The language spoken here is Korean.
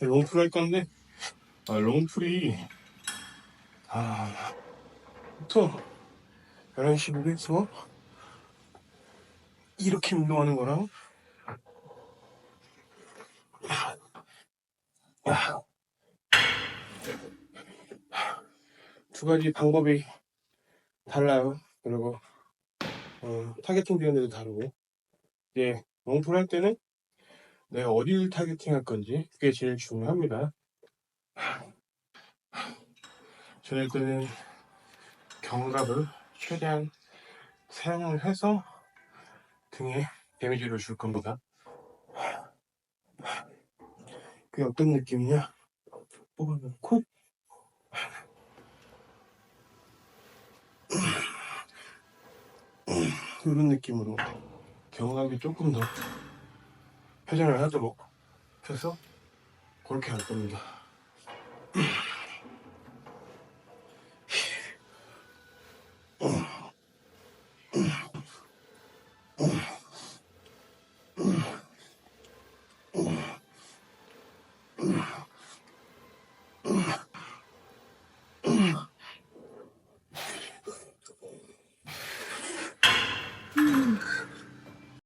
롱풀 할 건데, 아, 롱풀이, 아, 보통, 11시 무게에서, 이렇게 운동하는 거랑, 두 가지 방법이 달라요. 그리고, 어, 타겟팅 되는 데도 다르고, 이제, 롱풀 할 때는 내가 어디를 타겟팅 할 건지, 그게 제일 중요합니다. 저는 일단은 견갑을 최대한 사용을 해서 등에 데미지를 줄 겁니다. 그게 어떤 느낌이냐? 뽑아놓고 이런 느낌으로 견갑이 조금 더 회장을 하나도 못 뭐 해서 그렇게 할 겁니다.